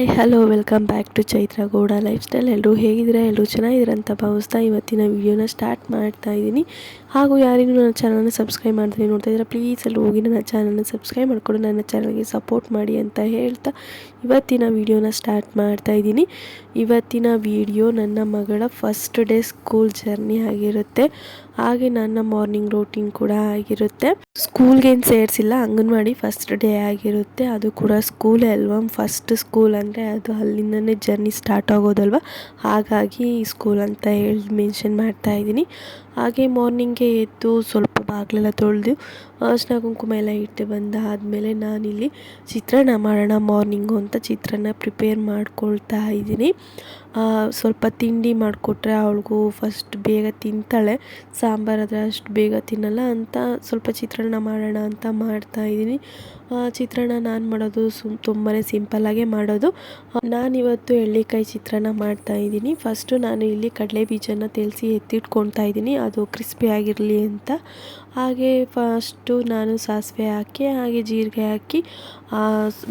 Hi, hello, welcome back to Chaitra Gowda lifestyle ಎಲ್ಲರೂ ಹೇಗಿದ್ದೀರಾ? ಎಲ್ಲರೂ ಚೆನ್ನಾಗಿದ್ದೀರಾ ಅಂತ ಭಾವಿಸ್ತಾ ಇವತ್ತಿನ ವಿಡಿಯೋನ ಸ್ಟಾರ್ಟ್ ಮಾಡ್ತಾ ಇದ್ದೀನಿ. ಹಾಗೂ ಯಾರಿಗೂ ನನ್ನ ಚಾನಲ್ನ ಸಬ್ಸ್ಕ್ರೈಬ್ ಮಾಡ್ತೀನಿ ನೋಡ್ತಾ ಇದ್ದೀರಾ, ಪ್ಲೀಸ್ ಎಲ್ಲರೂ ಹೋಗಿ ನನ್ನ ಚಾನಲ್ನ ಸಬ್ಸ್ಕ್ರೈಬ್ ಮಾಡಿಕೊಂಡು ನನ್ನ ಚಾನಲ್ಗೆ ಸಪೋರ್ಟ್ ಮಾಡಿ ಅಂತ ಹೇಳ್ತಾ ಇವತ್ತಿನ ವಿಡಿಯೋನ ಸ್ಟಾರ್ಟ್ ಮಾಡ್ತಾ ಇದ್ದೀನಿ. ಇವತ್ತಿನ ವಿಡಿಯೋ ನನ್ನ ಮಗಳ ಫಸ್ಟ್ ಡೇ ಸ್ಕೂಲ್ ಜರ್ನಿ ಆಗಿರುತ್ತೆ. ಹಾಗೆ ನನ್ನ ಮಾರ್ನಿಂಗ್ ರೂಟೀನ್ ಕೂಡ ಆಗಿರುತ್ತೆ. ಸ್ಕೂಲ್ಗೇನು ಸೇರಿಸಿಲ್ಲ, ಅಂಗನವಾಡಿ ಫಸ್ಟ್ ಡೇ ಆಗಿರುತ್ತೆ. ಅದು ಕೂಡ ಸ್ಕೂಲ್ ಅಲ್ವಾ? ಫಸ್ಟ್ ಸ್ಕೂಲ್ ಅಂದರೆ ಅದು ಅಲ್ಲಿಂದನೇ ಜರ್ನಿ ಸ್ಟಾರ್ಟ್ ಆಗೋದಲ್ವ? ಹಾಗಾಗಿ ಸ್ಕೂಲ್ ಅಂತ ಹೇಳಿ ಮೆನ್ಷನ್ ಮಾಡ್ತಾ ಇದ್ದೀನಿ. ಹಾಗೆ ಮಾರ್ನಿಂಗೇ ಎದ್ದು ಸ್ವಲ್ಪ ಬಾಗಿಲೆಲ್ಲ ತೊಳೆದು ಅರ್ಶಿನ ಕುಂಕುಮ ಎಲ್ಲ ಇಟ್ಟು ಬಂದಾದಮೇಲೆ ನಾನಿಲ್ಲಿ ಚಿತ್ರಾನ್ನ ಮಾಡೋಣ, ಮಾರ್ನಿಂಗು ಅಂತ ಚಿತ್ರಾನ್ನ ಪ್ರಿಪೇರ್ ಮಾಡ್ಕೊಳ್ತಾ ಇದ್ದೀನಿ. ಸ್ವಲ್ಪ ತಿಂಡಿ ಮಾಡಿಕೊಟ್ರೆ ಅವಳಿಗೂ ಫಸ್ಟ್ ಬೇಗ ತಿಂತಾಳೆ ಸಾಂಬಾರಾದರೆ ಅಷ್ಟು ಬೇಗ ತಿನ್ನಲ್ಲ ಅಂತ ಸ್ವಲ್ಪ ಚಿತ್ರಾನ್ನ ಮಾಡೋಣ ಅಂತ ಮಾಡ್ತಾ ಇದ್ದೀನಿ. ಚಿತ್ರಾನ್ನ ನಾನು ಮಾಡೋದು ಸುಮ್ ತುಂಬಾ ಸಿಂಪಲ್ಲಾಗೇ ಮಾಡೋದು. ನಾನಿವತ್ತು ಎಳ್ಳಿಕಾಯಿ ಚಿತ್ರಾನ್ನ ಮಾಡ್ತಾ ಇದ್ದೀನಿ. ಫಸ್ಟು ನಾನು ಇಲ್ಲಿ ಕಡಲೆ ಬೀಜನ ತೆಲಿಸಿ ಎತ್ತಿಟ್ಕೊಳ್ತಾ ಇದ್ದೀನಿ. ಅದು ಕ್ರಿಸ್ಪಿ ಆಗಿರಲಿ ಅಂತ. ಹಾಗೆ ಫಸ್ಟು ನಾನು ಸಾಸಿವೆ ಹಾಕಿ, ಹಾಗೆ ಜೀರಿಗೆ ಹಾಕಿ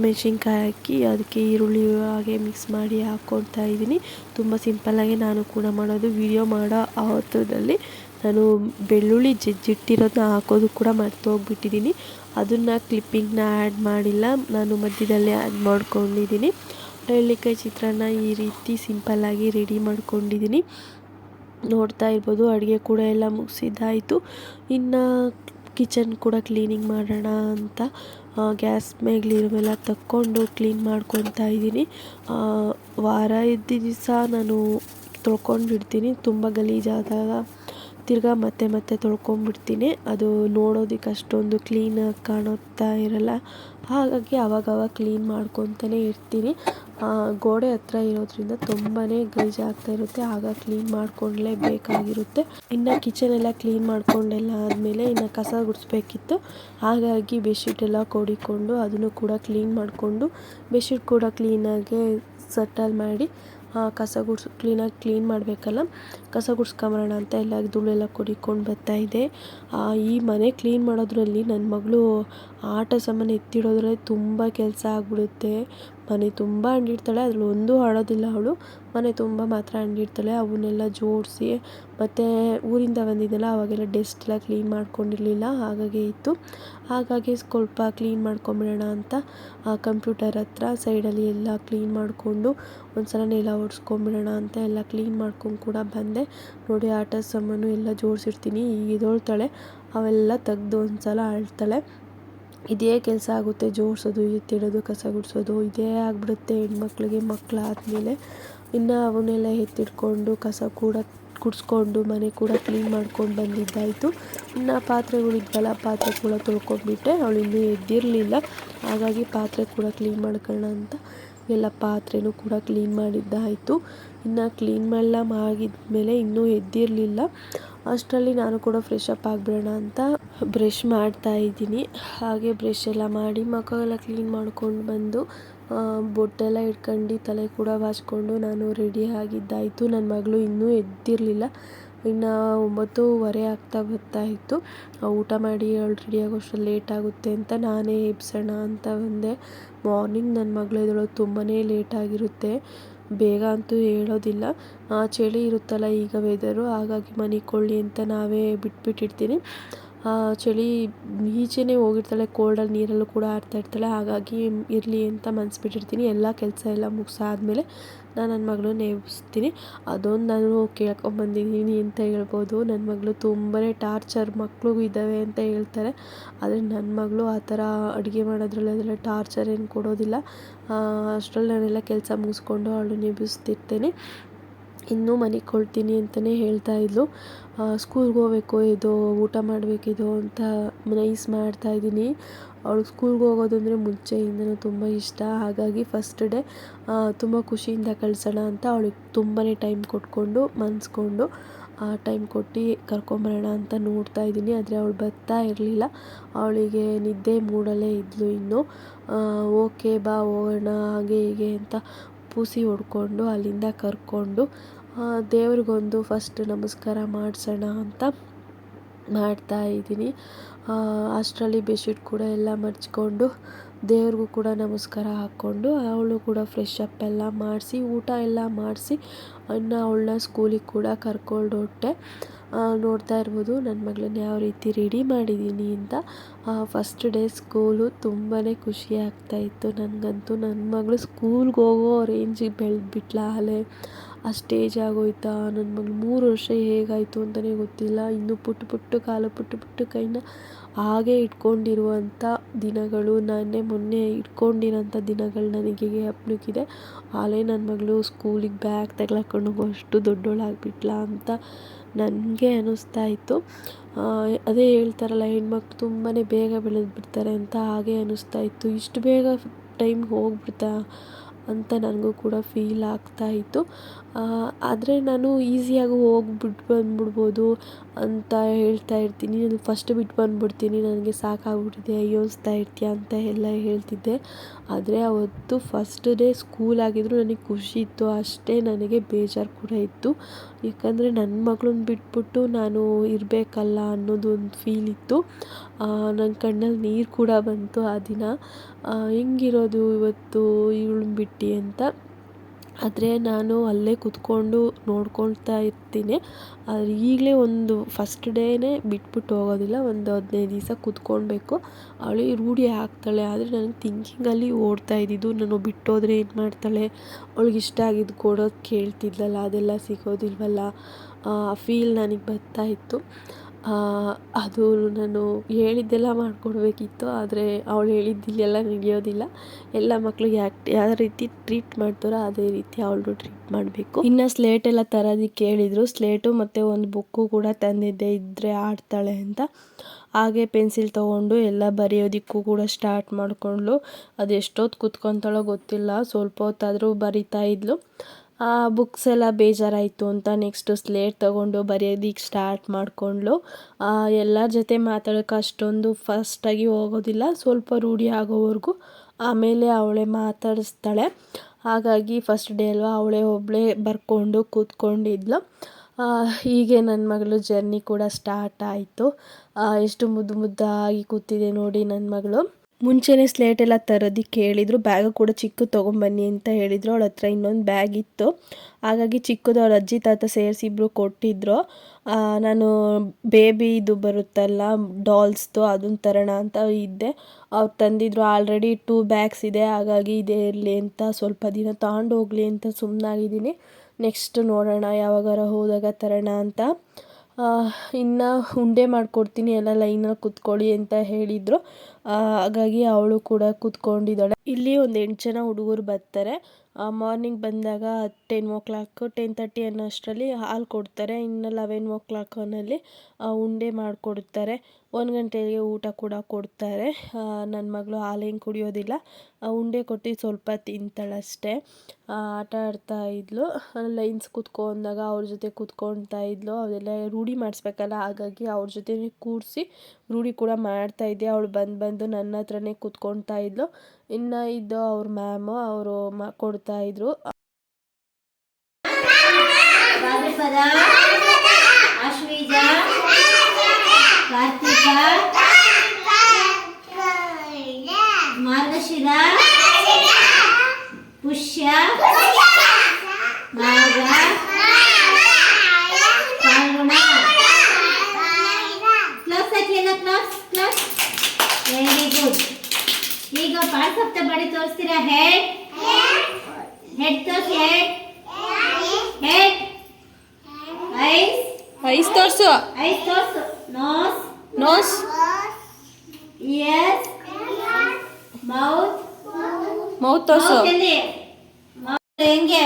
ಮೆಣಸಿನ್ಕಾಯಿ ಹಾಕಿ, ಅದಕ್ಕೆ ಈರುಳ್ಳಿ ಹಾಗೆ ಮಿಕ್ಸ್ ಮಾಡಿ ಹಾಕ್ಕೊಳ್ತಾ ಇದ್ದೀನಿ. ತುಂಬ ಸಿಂಪಲ್ಲಾಗಿ ನಾನು ಕೂಡ ಮಾಡೋದು. ವಿಡಿಯೋ ಮಾಡೋ ಹೊತ್ತದಲ್ಲಿ ನಾನು ಬೆಳ್ಳುಳ್ಳಿ ಜಜ್ಜಿಟ್ಟಿರೋದನ್ನ ಹಾಕೋದು ಕೂಡ ಮರ್ತೋಗ್ಬಿಟ್ಟಿದ್ದೀನಿ ಅದನ್ನು ಕ್ಲಿಪ್ಪಿಂಗ್ನ ಆ್ಯಡ್ ಮಾಡಿಲ್ಲ. ನಾನು ಮಧ್ಯದಲ್ಲೇ ಆ್ಯಡ್ ಮಾಡ್ಕೊಂಡಿದ್ದೀನಿ. ಹಳ್ಳಿಕಾಯಿ ಚಿತ್ರಾನ್ನ ಈ ರೀತಿ ಸಿಂಪಲ್ಲಾಗಿ ರೆಡಿ ಮಾಡ್ಕೊಂಡಿದ್ದೀನಿ. ನೋಡ್ತಾ ಇರ್ಬೋದು, ಅಡುಗೆ ಕೂಡ ಎಲ್ಲ ಮುಗಿಸಿದ್ದಾಯಿತು. ಇನ್ನು ಕಿಚನ್ ಕೂಡ ಕ್ಲೀನಿಂಗ್ ಮಾಡೋಣ ಅಂತ ಗ್ಯಾಸ್ ಮೇಲಿರುವೆಲ್ಲ ತಕ್ಕೊಂಡು ಕ್ಲೀನ್ ಮಾಡ್ಕೊತಾ ಇದ್ದೀನಿ. ವಾರ ಇದ್ದ ದಿವಸ ನಾನು ತೊಳ್ಕೊಂಡು ಬಿಡ್ತೀನಿ ತುಂಬ ಗಲೀಜಾದಾಗ ತಿರ್ಗಾ ಮತ್ತೆ ಮತ್ತೆ ತೊಳ್ಕೊಂಬಿಡ್ತೀನಿ. ಅದು ನೋಡೋದಕ್ಕೆ ಅಷ್ಟೊಂದು ಕ್ಲೀನಾಗಿ ಕಾಣುತ್ತಾ ಇರಲ್ಲ. ಹಾಗಾಗಿ ಅವಾಗವಾಗ ಕ್ಲೀನ್ ಮಾಡ್ಕೊತಾನೆ ಇರ್ತೀನಿ. ಗೋಡೆ ಹತ್ರ ಇರೋದ್ರಿಂದ ತುಂಬಾ ಗಲೀಜಾಗ್ತಾ ಇರುತ್ತೆ. ಆಗ ಕ್ಲೀನ್ ಮಾಡ್ಕೊಳ್ಳೇಬೇಕಾಗಿರುತ್ತೆ ಇನ್ನು ಕಿಚನ್ ಎಲ್ಲ ಕ್ಲೀನ್ ಮಾಡ್ಕೊಂಡೆಲ್ಲ ಆದಮೇಲೆ ಇನ್ನು ಕಸ ಗುಡಿಸ್ಬೇಕಿತ್ತು. ಹಾಗಾಗಿ ಬೆಡ್ಶೀಟ್ ಎಲ್ಲ ಕೊಡಿಕೊಂಡು ಅದನ್ನು ಕೂಡ ಕ್ಲೀನ್ ಮಾಡಿಕೊಂಡು ಬೆಡ್ಶೀಟ್ ಕೂಡ ಕ್ಲೀನಾಗೆ ಸೆಟಲ್ ಮಾಡಿ ಕಸ ಗುಡ್ಸಿ ಕ್ಲೀನಾಗಿ ಕ್ಲೀನ್ ಮಾಡಬೇಕಲ್ಲ? ಕಸ ಗುಡ್ಸ್ಕೊಂಬರೋಣ ಅಂತ ಎಲ್ಲ ಧೂಳೆಲ್ಲ ಕೊಡಿಕೊಂಡು ಬರ್ತಾಯಿದ್ದೆ ಈ ಮನೆ ಕ್ಲೀನ್ ಮಾಡೋದ್ರಲ್ಲಿ ನನ್ನ ಮಗಳು ಆಟ ಸಾಮಾನು ಎತ್ತಿಡೋದ್ರಲ್ಲಿ ತುಂಬ ಕೆಲಸ ಆಗ್ಬಿಡುತ್ತೆ. ಮನೆ ತುಂಬ ಅಂಡಿಡ್ತಾಳೆ ಅದ್ರಲ್ಲಿ ಒಂದೂ ಆಡೋದಿಲ್ಲ ಅವಳು. ಮನೆ ತುಂಬ ಮಾತ್ರ ಅಂಡಿಡ್ತಾಳೆ ಅವನ್ನೆಲ್ಲ ಜೋಡಿಸಿ. ಮತ್ತು ಊರಿಂದ ಬಂದಿದ್ದಲ್ಲ ಅವಾಗೆಲ್ಲ ಡೆಸ್ಟ್ ಎಲ್ಲ ಕ್ಲೀನ್ ಮಾಡ್ಕೊಂಡಿರಲಿಲ್ಲ, ಹಾಗಾಗಿ ಇತ್ತು. ಹಾಗಾಗಿ ಸ್ವಲ್ಪ ಕ್ಲೀನ್ ಮಾಡ್ಕೊಂಬಿಡೋಣ ಅಂತ ಆ ಕಂಪ್ಯೂಟರ್ ಹತ್ರ ಸೈಡಲ್ಲಿ ಎಲ್ಲ ಕ್ಲೀನ್ ಮಾಡಿಕೊಂಡು ಒಂದು ಸಲ ನೆಲ ಒರೆಸ್ಕೊಂಬಿಡೋಣ ಅಂತ ಎಲ್ಲ ಕ್ಲೀನ್ ಮಾಡ್ಕೊಂಡು ಕೂಡ ಬಂದೆ. ನೋಡಿ, ಆಟ ಸಾಮಾನು ಎಲ್ಲ ಜೋಡಿಸಿರ್ತೀನಿ. ಈಗ ಇದೊಳ್ತಾಳೆ ಅವೆಲ್ಲ ತೆಗ್ದು ಒಂದು ಸಲ ಅಳ್ತಾಳೆ ಇದೇ ಕೆಲಸ ಆಗುತ್ತೆ, ಜೋಡಿಸೋದು, ಎತ್ತಿಡೋದು, ಕಸ ಗುಡಿಸೋದು, ಇದೇ ಆಗಿಬಿಡುತ್ತೆ ಹೆಣ್ಮಕ್ಳಿಗೆ ಮಕ್ಕಳಾದ್ಮೇಲೆ ಇನ್ನು ಅವನ್ನೆಲ್ಲ ಎತ್ತಿಟ್ಕೊಂಡು ಕಸ ಕೂಡ ಗುಡಿಸ್ಕೊಂಡು, ಮನೆ ಕೂಡ ಕ್ಲೀನ್ ಮಾಡ್ಕೊಂಡು ಬಂದಿದ್ದಾಯಿತು. ಇನ್ನು ಪಾತ್ರೆಗಳಿದ್ವಲ್ಲ ಪಾತ್ರೆ ಕೂಡ ತೊಳ್ಕೊಂಡ್ಬಿಟ್ಟೆ ಅವಳು ಇನ್ನೂ ಎದ್ದಿರಲಿಲ್ಲ. ಹಾಗಾಗಿ ಪಾತ್ರೆ ಕೂಡ ಕ್ಲೀನ್ ಮಾಡ್ಕೊಳ್ಳೋಣ ಅಂತ ಎಲ್ಲ ಪಾತ್ರೆನೂ ಕೂಡ ಕ್ಲೀನ್ ಮಾಡಿದ್ದಾಯಿತು. ಇನ್ನು ಕ್ಲೀನ್ ಮೇಲೆ ಇನ್ನೂ ಎದ್ದಿರಲಿಲ್ಲ. ಅಷ್ಟರಲ್ಲಿ ನಾನು ಕೂಡ ಫ್ರೆಶ್ ಅಪ್ ಆಗಿಬಿಡೋಣ ಅಂತ ಬ್ರಷ್ ಮಾಡ್ತಾ ಇದ್ದೀನಿ. ಹಾಗೆ ಬ್ರಷ್ ಎಲ್ಲ ಮಾಡಿ ಮಕ್ಕಳೆಲ್ಲ ಕ್ಲೀನ್ ಮಾಡ್ಕೊಂಡು ಬಂದು ಬೊಟ್ಟೆಲ್ಲ ಇಟ್ಕೊಂಡು ತಲೆ ಕೂಡ ವಾಚ್ಕೊಂಡು ನಾನು ರೆಡಿ ಆಗಿದ್ದಾಯಿತು. ನನ್ನ ಮಗಳು ಇನ್ನೂ ಎದ್ದಿರಲಿಲ್ಲ. ಇನ್ನು ಒಂಬತ್ತೂವರೆ ಆಗ್ತಾ ಬರ್ತಾ ಇತ್ತು. ಊಟ ಮಾಡಿ ಆಲ್ರೆಡಿ ರೆಡಿ ಆಗೋಷ್ಟು ಲೇಟ್ ಆಗುತ್ತೆ ಅಂತ ನಾನೇ ಎಬ್ಸೋಣ ಅಂತ ಬಂದೆ. ಮಾರ್ನಿಂಗ್ ನನ್ನ ಮಗಳು ಎದ್ದೇಳೋದು ತುಂಬಾ ಲೇಟ್ ಆಗಿರುತ್ತೆ. ಬೇಗ ಅಂತೂ ಹೇಳೋದಿಲ್ಲ. ಚಳಿ ಇರುತ್ತಲ್ಲ ಈಗ ವೆದರು ಹಾಗಾಗಿ ಮನಿಕೊಳ್ಳಿ ಅಂತ ನಾವೇ ಬಿಟ್ಬಿಟ್ಟಿರ್ತೀನಿ. ಚಳಿ ಈಚೆನೇ ಹೋಗಿರ್ತಾಳೆ ಕೋಲ್ಡಲ್ಲಿ ನೀರಲ್ಲೂ ಕೂಡ ಆಡ್ತಾ ಇರ್ತಾಳೆ. ಹಾಗಾಗಿ ಇರಲಿ ಅಂತ ಮನ್ಸ್ಬಿಟ್ಟಿರ್ತೀನಿ. ಎಲ್ಲ ಕೆಲಸ ಎಲ್ಲ ಮುಗಿಸಾದ್ಮೇಲೆ ನಾನು ನನ್ನ ಮಗಳು ಎಬ್ಬಿಸ್ತೀನಿ ಅದೊಂದು ನಾನು ಕೇಳ್ಕೊಂಬಂದಿದ್ದೀನಿ ಅಂತ ಹೇಳ್ಬೋದು. ನನ್ನ ಮಗಳು ತುಂಬಾ ಟಾರ್ಚರ್ ಮಕ್ಕಳು ಇದ್ದಾವೆ ಅಂತ ಹೇಳ್ತಾರೆ. ಆದರೆ ನನ್ನ ಮಗಳು ಆ ಥರ ಅಡುಗೆ ಮಾಡೋದ್ರಲ್ಲಿ ಅದೆಲ್ಲ ಟಾರ್ಚರ್ ಏನು ಕೊಡೋದಿಲ್ಲ. ಅಷ್ಟರಲ್ಲಿ ನಾನೆಲ್ಲ ಕೆಲಸ ಮುಗಿಸ್ಕೊಂಡು ಅವಳು ಎಬ್ಬಿಸ್ತಿರ್ತೇನೆ ಇನ್ನೂ ಮನೆಗೆ ಕೊಡ್ತೀನಿ ಅಂತಲೇ ಹೇಳ್ತಾ ಇದ್ಲು. ಸ್ಕೂಲ್ಗೆ ಹೋಗ್ಬೇಕು, ಇದು ಊಟ ಮಾಡಬೇಕಿದು ಅಂತ ನೈಸ್ ಮಾಡ್ತಾಯಿದ್ದೀನಿ ಅವಳು ಸ್ಕೂಲ್ಗೆ ಹೋಗೋದು ಅಂದರೆ ಮುಂಚೆಯಿಂದನೂ ತುಂಬ ಇಷ್ಟ. ಹಾಗಾಗಿ ಫಸ್ಟ್ ಡೇ ತುಂಬ ಖುಷಿಯಿಂದ ಕಳಿಸೋಣ ಅಂತ ಅವಳಿಗೆ ತುಂಬಾ ಟೈಮ್ ಕೊಟ್ಕೊಂಡು, ಮನ್ಸ್ಕೊಂಡು ಟೈಮ್ ಕೊಟ್ಟು ಕರ್ಕೊಂಬರೋಣ ಅಂತ ನೋಡ್ತಾ ಇದ್ದೀನಿ. ಆದರೆ ಅವಳು ಬರ್ತಾ ಇರಲಿಲ್ಲ. ಅವಳಿಗೆ ನಿದ್ದೆ ಮೂಡಲೇ ಇದ್ಲು ಇನ್ನು. ಓಕೆ, ಬಾ, ಹೋಗೋಣ, ಹಾಗೆ ಹೀಗೆ ಅಂತ ಪೂಸಿ ಹೊಡ್ಕೊಂಡು ಅಲ್ಲಿಂದ ಕರ್ಕೊಂಡು ದೇವ್ರಿಗೊಂದು ಫಸ್ಟ್ ನಮಸ್ಕಾರ ಮಾಡಿಸೋಣ ಅಂತ ಮಾಡ್ತಾ ಇದ್ದೀನಿ. ಅಷ್ಟರಲ್ಲಿ ಬೆಡ್ಶೀಟ್ ಕೂಡ ಎಲ್ಲ ಮರ್ಚ್ಕೊಂಡು ದೇವ್ರಿಗೂ ಕೂಡ ನಮಸ್ಕಾರ ಹಾಕ್ಕೊಂಡು ಅವಳು ಕೂಡ ಫ್ರೆಶ್ ಅಪ್ ಎಲ್ಲ ಮಾಡಿಸಿ ಊಟ ಎಲ್ಲ ಮಾಡಿಸಿ ಇನ್ನು ಅವಳನ್ನ ಸ್ಕೂಲಿಗೆ ಕೂಡ ಕರ್ಕೊಂಡು ಹೊರಟೆ ನೋಡ್ತಾ ಇರ್ಬೋದು. ನನ್ನ ಮಗಳನ್ನ ಯಾವ ರೀತಿ ರೆಡಿ ಮಾಡಿದ್ದೀನಿ ಅಂತ. ಫಸ್ಟ್ ಡೇ ಸ್ಕೂಲು ತುಂಬಾ ಖುಷಿ ಆಗ್ತಾಯಿತ್ತು ನನಗಂತೂ. ನನ್ನ ಮಗಳು ಸ್ಕೂಲ್ಗೆ ಹೋಗೋ ರೇಂಜಿಗೆ ಬೆಳೆದ್ಬಿಟ್ಲ ಅಲೆ. ಆ ಸ್ಟೇಜ್ ಆಗೋಯ್ತಾ? ನನ್ನ ಮಗಳು ಮೂರು ವರ್ಷ ಹೇಗಾಯಿತು ಅಂತಲೇ ಗೊತ್ತಿಲ್ಲ. ಇನ್ನೂ ಪುಟ್ಟ ಪುಟ್ಟ ಕಾಲು, ಪುಟ್ಟ ಪುಟ್ಟ ಕೈನ ಹಾಗೆ ಇಟ್ಕೊಂಡಿರುವಂಥ ದಿನಗಳು, ನಾನೇ ಮೊನ್ನೆ ಇಟ್ಕೊಂಡಿರೋಂಥ ದಿನಗಳು ನನಗೆ ಜ್ಞಾಪಕಕ್ಕಿದೆ ಆಲೇ ನನ್ನ ಮಗಳು ಸ್ಕೂಲಿಗೆ ಬ್ಯಾಗ್ ತಗ್ಲಾಕೊಂಡು ಹೋಗೋಷ್ಟು ದೊಡ್ಡವಳಾಗ್ಬಿಟ್ಲಾ ಅಂತ ನನಗೆ ಅನ್ನಿಸ್ತಾ ಇತ್ತು. ಅದೇ ಹೇಳ್ತಾರಲ್ಲ, ಹೆಣ್ಮಕ್ಳು ತುಂಬಾ ಬೇಗ ಬೆಳೆದು ಬಿಡ್ತಾರೆ ಅಂತ ಹಾಗೆ ಅನ್ನಿಸ್ತಾ ಇತ್ತು. ಇಷ್ಟು ಬೇಗ ಟೈಮ್ ಹೋಗ್ಬಿಡ್ತಾ ಅಂತ ನನಗೂ ಕೂಡ ಫೀಲ್ ಆಗ್ತಾ ಇತ್ತು. ಆದರೆ ನಾನು ಈಸಿಯಾಗಿ ಹೋಗಿ ಬಿಟ್ಟು ಬಂದ್ಬಿಡ್ಬೋದು ಅಂತ ಹೇಳ್ತಾ ಇರ್ತೀನಿ. ನಾನು ಫಸ್ಟ್ ಬಿಟ್ಟು ಬಂದ್ಬಿಡ್ತೀನಿ. ನನಗೆ ಸಾಕಾಗ್ಬಿಟ್ಟಿದೆ. ಯೋಚಿಸ್ತಾ ಇರ್ತೀಯ ಅಂತ ಎಲ್ಲ ಹೇಳ್ತಿದ್ದೆ. ಆದರೆ ಅವತ್ತು ಫಸ್ಟ್ ಡೇ ಸ್ಕೂಲ್ ಆಗಿದ್ರು ನನಗೆ ಖುಷಿ ಇತ್ತು. ಅಷ್ಟೇ ನನಗೆ ಬೇಜಾರು ಕೂಡ ಇತ್ತು. ಯಾಕಂದರೆ ನನ್ನ ಮಗಳನ್ನ ಬಿಟ್ಬಿಟ್ಟು ನಾನು ಇರಬೇಕಲ್ಲ ಅನ್ನೋದು ಒಂದು ಫೀಲ್ ಇತ್ತು. ನನ್ನ ಕಣ್ಣಲ್ಲಿ ನೀರು ಕೂಡ ಬಂತು ಆ ದಿನ. ಹೆಂಗಿರೋದು ಇವತ್ತು ಇವಳನ್ನ ಬಿಟ್ಟು ಅಂತ. ಆದರೆ ನಾನು ಅಲ್ಲೇ ಕೂತ್ಕೊಂಡು ನೋಡ್ಕೊಳ್ತಾ ಇರ್ತೀನಿ. ಆದರೆ ಈಗಲೇ ಒಂದು ಫಸ್ಟ್ ಡೇನೇ ಬಿಟ್ಬಿಟ್ಟು ಹೋಗೋದಿಲ್ಲ. ಒಂದು ಹದಿನೈದು ದಿವಸ ಕೂತ್ಕೊಳ್ಬೇಕು. ಅವಳಿಗೆ ರೂಢಿ ಹಾಕ್ತಾಳೆ ಆದರೆ ನನಗೆ ಥಿಂಕಿಂಗಲ್ಲಿ ಓಡ್ತಾ ಇದ್ದಿದ್ದು. ನಾನು ಬಿಟ್ಟೋದ್ರೆ ಏನು ಮಾಡ್ತಾಳೆ? ಅವಳಿಗೆ ಇಷ್ಟ ಆಗಿದ್ದು ಕೊಡೋದು ಕೇಳ್ತಿದ್ಲಲ್ಲ, ಅದೆಲ್ಲ ಸಿಗೋದಿಲ್ವಲ್ಲ? ಫೀಲ್ ನನಗೆ ಬರ್ತಾ ಇತ್ತು. ಅದು ನಾನು ಹೇಳಿದ್ದೆಲ್ಲ ಮಾಡಿಕೊಡ್ಬೇಕಿತ್ತು, ಆದರೆ ಅವಳು ಹೇಳಿದ್ದಿಲ್ಲೆಲ್ಲ ನಡೆಯೋದಿಲ್ಲ. ಎಲ್ಲ ಮಕ್ಕಳಿಗೆ ಯಾಕೆ, ಯಾವ ರೀತಿ ಟ್ರೀಟ್ ಮಾಡ್ತಾರೋ ಅದೇ ರೀತಿ ಅವಳು ಟ್ರೀಟ್ ಮಾಡಬೇಕು. ಇನ್ನು ಸ್ಲೇಟ್ ಎಲ್ಲ ತರೋದಕ್ಕೆ ಹೇಳಿದರು ಸ್ಲೇಟು ಮತ್ತು ಒಂದು ಬುಕ್ಕು ಕೂಡ ತಂದಿದ್ದೆ ಇದ್ದರೆ ಆಡ್ತಾಳೆ ಅಂತ. ಹಾಗೆ ಪೆನ್ಸಿಲ್ ತೊಗೊಂಡು ಎಲ್ಲ ಬರೆಯೋದಿಕ್ಕೂ ಕೂಡ ಸ್ಟಾರ್ಟ್ ಮಾಡಿಕೊಂಡ್ಳು. ಅದು ಎಷ್ಟೊತ್ತು ಕೂತ್ಕೊತಾಳೋ ಗೊತ್ತಿಲ್ಲ, ಸ್ವಲ್ಪ ಹೊತ್ತಾದರೂ ಬರಿತಾ ಇದ್ಲು. ಆ ಬುಕ್ಸ್ ಎಲ್ಲ ಬೇಜಾರಾಯಿತು ಅಂತ ನೆಕ್ಸ್ಟು ಸ್ಲೇಟ್ ತಗೊಂಡು ಬರೆಯೋದಿಕ್ಕೆ ಸ್ಟಾರ್ಟ್ ಮಾಡಿಕೊಂಡ್ಳು. ಎಲ್ಲರ ಜೊತೆ ಮಾತಾಡೋಕೆ ಅಷ್ಟೊಂದು ಫಸ್ಟಾಗಿ ಹೋಗೋದಿಲ್ಲ, ಸ್ವಲ್ಪ ರೂಢಿ ಆಗೋವರೆಗೂ ಆಮೇಲೆ ಅವಳೇ ಮಾತಾಡಿಸ್ತಾಳೆ. ಹಾಗಾಗಿ ಫಸ್ಟ್ ಡೇ ಅಲ್ವಾ ಅವಳೇ ಒಬ್ಬಳೇ ಬರ್ಕೊಂಡು ಕೂತ್ಕೊಂಡಿದ್ಲು. ಹೀಗೆ ನನ್ನ ಮಗಳು ಜರ್ನಿ ಕೂಡ ಸ್ಟಾರ್ಟ್ ಆಯಿತು. ಎಷ್ಟು ಮುದ್ದು ಮುದ್ದಾಗಿ ಕೂತಿದೆ ನೋಡಿ ನನ್ನ ಮಗಳು. ಮುಂಚೆನೇ ಸ್ಲೇಟ್ ಎಲ್ಲ ತರೋದಕ್ಕೆ ಹೇಳಿದರು ಬ್ಯಾಗ್ ಕೂಡ ಚಿಕ್ಕ ತೊಗೊಂಬನ್ನಿ ಅಂತ ಹೇಳಿದರು, ಅವಳ ಹತ್ರ ಇನ್ನೊಂದು ಬ್ಯಾಗ್ ಇತ್ತು. ಹಾಗಾಗಿ ಚಿಕ್ಕದು ಅವ್ರ ಅಜ್ಜಿ, ತಾತ ಸೇರಿಸಿ ಇಬ್ಬರು ಕೊಟ್ಟಿದ್ರು. ನಾನು ಬೇಬಿ ಇದು ಬರುತ್ತಲ್ಲ ಡಾಲ್ಸ್ದು ಅದನ್ನ ತರೋಣ ಅಂತ ಇದ್ದೆ. ಅವ್ರು ತಂದಿದ್ರು ಆಲ್ರೆಡಿ ಟೂ ಬ್ಯಾಗ್ಸ್ ಇದೆ, ಹಾಗಾಗಿ ಇದೇ ಇರಲಿ ಅಂತ ಸ್ವಲ್ಪ ದಿನ ತಗೊಂಡು ಹೋಗಲಿ ಅಂತ ಸುಮ್ಮನಾಗಿದ್ದೀನಿ ನೆಕ್ಸ್ಟ್ ನೋಡೋಣ, ಯಾವಾಗಾರ ಹೋದಾಗ ತರೋಣ ಅಂತ. ಇನ್ನು ಉಂಡೆ ಮಾಡಿಕೊಡ್ತೀನಿ, ಎಲ್ಲ ಲೈನಲ್ಲಿ ಕುತ್ಕೊಳ್ಳಿ ಅಂತ ಹೇಳಿದರು. ಹಾಗಾಗಿ ಅವಳು ಕೂಡ ಕೂತ್ಕೊಂಡಿದ್ದಾಳೆ. ಇಲ್ಲಿ ಒಂದು ಎಂಟು ಜನ ಹುಡುಗರು ಬರ್ತಾರೆ. ಮಾರ್ನಿಂಗ್ ಬಂದಾಗ ten o'clock ten thirty ಅನ್ನೋ ಅಷ್ಟರಲ್ಲಿ ಹಾಲು ಕೊಡ್ತಾರೆ. ಇನ್ನು ಲೆವೆನ್ ಓ ಕ್ಲಾಕ್ನಲ್ಲಿ ಉಂಡೆ ಮಾಡಿಕೊಡ್ತಾರೆ. ಒಂದು ಗಂಟೆಗೆ ಊಟ ಕೂಡ ಕೊಡ್ತಾರೆ. ನನ್ನ ಮಗಳು ಹಾಲೇನು ಕುಡಿಯೋದಿಲ್ಲ. ಉಂಡೆ ಕೊಟ್ಟು ಸ್ವಲ್ಪ ತಿಂತಾಳಷ್ಟೇ. ಆಟ ಆಡ್ತಾ ಇದ್ಲು. ಲೈನ್ಸ್ ಕೂತ್ಕೊಂಡಾಗ ಅವ್ರ ಜೊತೆ ಕೂತ್ಕೊಳ್ತಾ ಇದ್ಲು. ಅವೆಲ್ಲ ರೂಢಿ ಮಾಡಿಸ್ಬೇಕಲ್ಲ, ಹಾಗಾಗಿ ಅವ್ರ ಜೊತೆ ಕೂರಿಸಿ ರೂಢಿ ಕೂಡ ಮಾಡ್ತಾ ಇದ್ದೆ. ಅವಳು ಬಂದು ಬಂದು ನನ್ನ ಹತ್ರನೇ ಕೂತ್ಕೊಳ್ತಾ ಇದ್ಲು. ಇನ್ನು ಇದ್ದು ಅವ್ರ ಮ್ಯಾಮು ಅವರು ಮ, ಕೊಡ್ತಾ ಇದ್ರು ಕಾರ್ತಿಕ ಮಾರ್ಗಶಿರ ಪುಷ್ಯ ಮಾಘ ಫಾಲ್ಗುಣ ಕ್ಲೋಸ್ ಹಾಕಿಲ್ಲ ಕ್ಲೋಸ್ ಕ್ಲೋಸ್ ವೆರಿ ಗುಡ್ ಈಗ ಪಾಠ ಬಡಿ ತೋರಿಸ್ತೀರಾ? ಹೆಡ್ ಹೆಡ್ ತೋರಿಸಿ ಹೆಡ್ ಹೆಡ್ ಐಸ್ ಐಸ್ ತೋರಿಸು. ಐಸ್ ತೋರಿಸು. Nose nose ears mouth mouth ತೋರಿಸು. ಹೆಂಗೆ?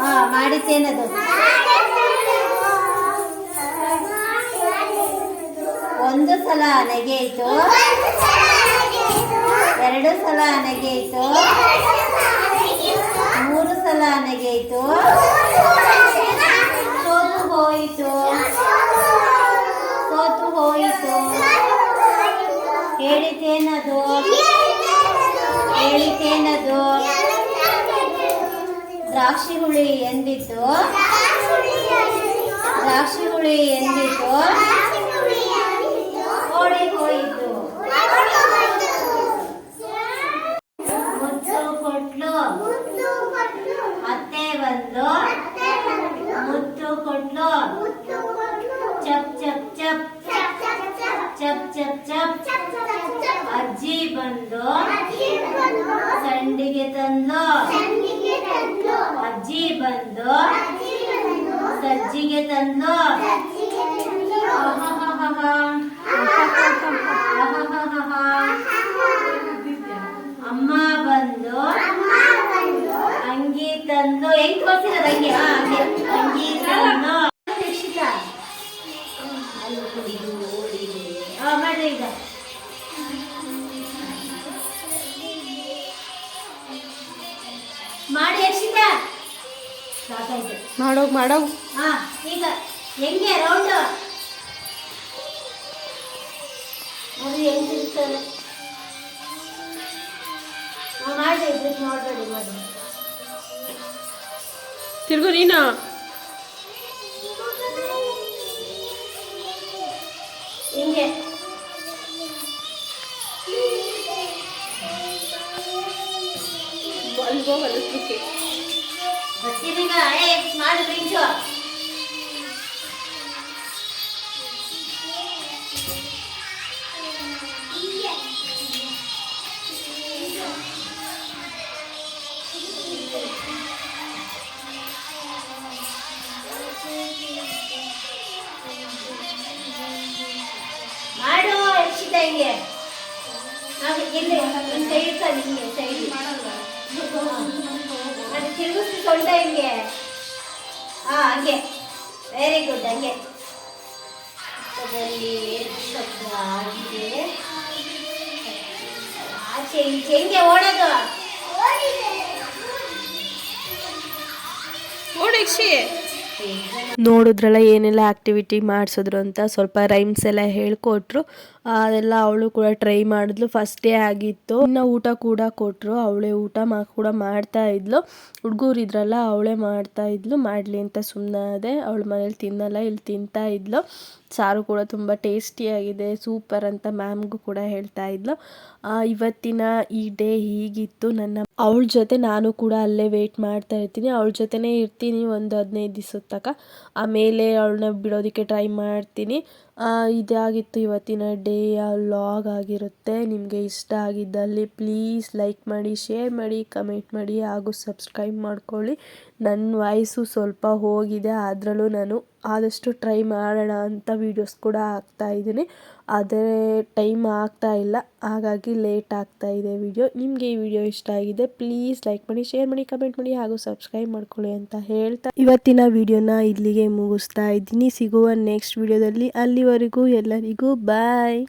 ಹಾ ಮಾಡಿದ್ದೇನದು ಒಂದು ಸಲ ನೆಗೆಯಿತು. ಎರಡು ಸಲ ನೆಗೆಯಿತು ಮೂರು ಸಲ ನೆಗೆಯಿತು ಸೋತು ಹೋಯಿತು. ಸೋತು ಹೋಯಿತು. ಹೇಳಿತೇನದು? ಹೇಳಿತೇನದು? ದ್ರಾಕ್ಷಿ ಹುಳಿ ಎಂದಿತ್ತು? ದ್ರಾಕ್ಷಿ ಹುಳಿ ಎಂದಿತು ಸಜ್ಜಿಗೆ ತಂದು ಆಹಾಹಾಹಾ. ಆಹಾಹಾಹಾ. ಅಮ್ಮ ಬಂದು ಅಂಗಿ ತಂದು ಹೆಂಗ್ ತೋರ್ಸಿರೋದು ಅಂಗಿ ಅಂಗಿ ತಂದು ನೋಡ್ಬೇಡಿ ಮಾಡಿ ತಿರ್ಗು ನೀನು. ಹಿಂಗೆ. ಅಲ್ಗೋ ಬರ್ತೀನೀಗ ಏ ಮಾಡಿ ರಿಂಚು ಮಾಡು ರಕ್ಷಿತ ಹಿಂಗೆ ಹಾಗೆ ಇಲ್ಲಿ ಒಂದು ಸೈಡ್ ಸರ್. ಹಿಂಗೆ ಸೈಡ್ ಅದು ತಿರುಗಿಸಿ ಸೊಂಟ ಹಿಂಗೆ. ಹಾ ಹಂಗೆ. ವೆರಿ ಗುಡ್ ಹಂಗೆ. ಪಕ್ಕದಲ್ಲಿ ಶಬ್ದ ಆಗಿದೆ. ಆಚೆ ಈಚೆ ಹಿಂಗೆ ಓಡೋದು. ಓಡಕ್ಷಿ ನೋಡಿದ್ರಲ್ಲ ಏನೆಲ್ಲ ಆಕ್ಟಿವಿಟಿ ಮಾಡಿಸಿದ್ರು ಅಂತ ಸ್ವಲ್ಪ ರೈಮ್ಸ್ ಎಲ್ಲ ಹೇಳ್ಕೊಟ್ರು. ಅದೆಲ್ಲ ಅವಳು ಕೂಡ ಟ್ರೈ ಮಾಡಿದ್ಲು. ಫಸ್ಟ್ ಡೇ ಆಗಿತ್ತು. ಇನ್ನು ಊಟ ಕೂಡ ಕೊಟ್ಟರು ಅವಳೇ ಊಟ ಮಾ, ಕೂಡ ಮಾಡ್ತಾ ಇದ್ಲು. ಹುಡುಗರು ಇದ್ರಲ್ಲ ಅವಳೇ ಮಾಡ್ತಾ ಇದ್ಲು. ಮಾಡಲಿ ಅಂತ ಸುಮ್ಮನೆ ಅದೇ ಅವಳ ಮನೇಲಿ ತಿನ್ನಲ್ಲ, ಇಲ್ಲಿ ತಿಂತಾ ಇದ್ಲು. ಸಾರು ಕೂಡ ತುಂಬ ಟೇಸ್ಟಿಯಾಗಿದೆ ಸೂಪರ್ ಅಂತ ಮ್ಯಾಮ್ಗೂ ಕೂಡ ಹೇಳ್ತಾ ಇದ್ಲು. ಇವತ್ತಿನ ಈ ಡೇ ಹೀಗಿತ್ತು. ನನ್ನ ಅವಳ ಜೊತೆ ನಾನು ಕೂಡ ಅಲ್ಲೇ ವೇಟ್ ಮಾಡ್ತಾ ಇರ್ತೀನಿ. ಅವಳ ಜೊತೆನೇ ಇರ್ತೀನಿ ಒಂದು ಹದಿನೈದು ದಿವಸದ ತಕ ಆಮೇಲೆ ಅವಳನ್ನ ಬಿಡೋದಕ್ಕೆ ಟ್ರೈ ಮಾಡ್ತೀನಿ. ಇದಾಗಿತ್ತು ಇವತ್ತಿನ ಡೇ ಲಾಗ್ ಆಗಿರುತ್ತೆ. ನಿಮಗೆ ಇಷ್ಟ ಆಗಿದ್ದಲ್ಲಿ ಪ್ಲೀಸ್ ಲೈಕ್ ಮಾಡಿ, ಶೇರ್ ಮಾಡಿ, ಕಮೆಂಟ್ ಮಾಡಿ ಹಾಗೂ ಸಬ್ಸ್ಕ್ರೈಬ್ ಮಾಡ್ಕೊಳ್ಳಿ. ನನ್ನ ವಾಯ್ಸು ಸ್ವಲ್ಪ ಹೋಗಿದೆ ಅದರಲ್ಲೂ ನಾನು ಆದಷ್ಟು ಟ್ರೈ ಮಾಡೋಣ ಅಂತ ವೀಡಿಯೋಸ್ ಕೂಡ ಹಾಕ್ತಾ ಇದ್ದೀನಿ. ಆದರೆ ಟೈಮ್ ಆಗ್ತಾ ಇಲ್ಲ. ಹಾಗಾಗಿ ಲೇಟ್ ಆಗ್ತಾ ಇದೆ ವಿಡಿಯೋ. ನಿಮಗೆ ಈ ವಿಡಿಯೋ ಇಷ್ಟ ಆಗಿದೆ, ಪ್ಲೀಸ್ ಲೈಕ್ ಮಾಡಿ, ಶೇರ್ ಮಾಡಿ, ಕಮೆಂಟ್ ಮಾಡಿ ಹಾಗೂ ಸಬ್ಸ್ಕ್ರೈಬ್ ಮಾಡ್ಕೊಳ್ಳಿ ಅಂತ ಹೇಳ್ತಾ ಇವತ್ತಿನ ವಿಡಿಯೋನ ಇಲ್ಲಿಗೆ ಮುಗಿಸ್ತಾ ಇದ್ದೀನಿ. ಸಿಗುವ ನೆಕ್ಸ್ಟ್ ವಿಡಿಯೋದಲ್ಲಿ ಅಲ್ಲಿವರೆಗೂ ಎಲ್ಲರಿಗೂ ಬಾಯ್.